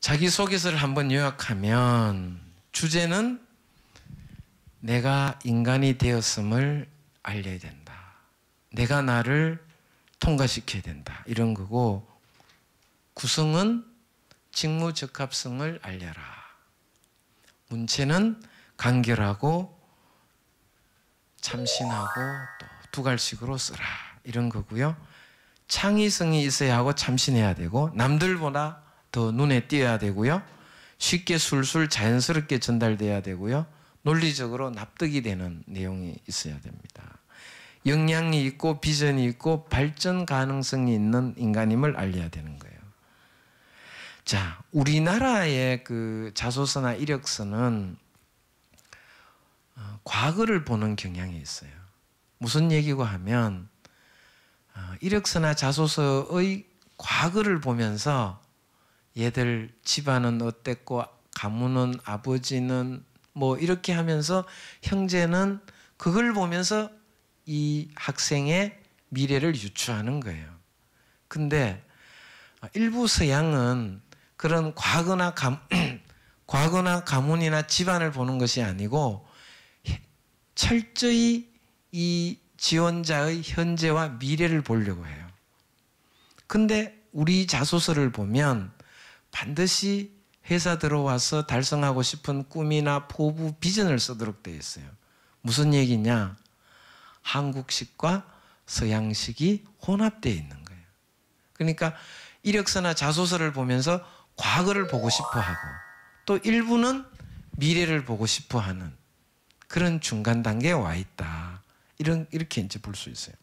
자기소개서를 한번 요약하면 주제는 내가 인간이 되었음을 알려야 된다. 내가 나를 통과시켜야 된다. 이런 거고 구성은 직무적합성을 알려라. 문체는 간결하고 참신하고 또 두갈식으로 쓰라. 이런 거고요. 창의성이 있어야 하고 참신해야 되고 남들보다 더 눈에 띄어야 되고요. 쉽게 술술 자연스럽게 전달돼야 되고요. 논리적으로 납득이 되는 내용이 있어야 됩니다. 역량이 있고 비전이 있고 발전 가능성이 있는 인간임을 알려야 되는 거예요. 자, 우리나라의 그 자소서나 이력서는 어, 과거를 보는 경향이 있어요. 무슨 얘기고 하면 어, 이력서나 자소서의 과거를 보면서 얘들 집안은 어땠고 가문은 아버지는 뭐 이렇게 하면서 형제는 그걸 보면서 이 학생의 미래를 유추하는 거예요. 근데 일부 서양은 그런 과거나 감, 과거나 가문이나 집안을 보는 것이 아니고 철저히 이 지원자의 현재와 미래를 보려고 해요. 근데 우리 자소서를 보면 반드시 회사 들어와서 달성하고 싶은 꿈이나 포부, 비전을 쓰도록 되어 있어요. 무슨 얘기냐? 한국식과 서양식이 혼합되어 있는 거예요. 그러니까 이력서나 자소서를 보면서 과거를 보고 싶어 하고 또 일부는 미래를 보고 싶어 하는 그런 중간 단계에 와 있다. 이런, 이렇게 이제 볼 수 있어요.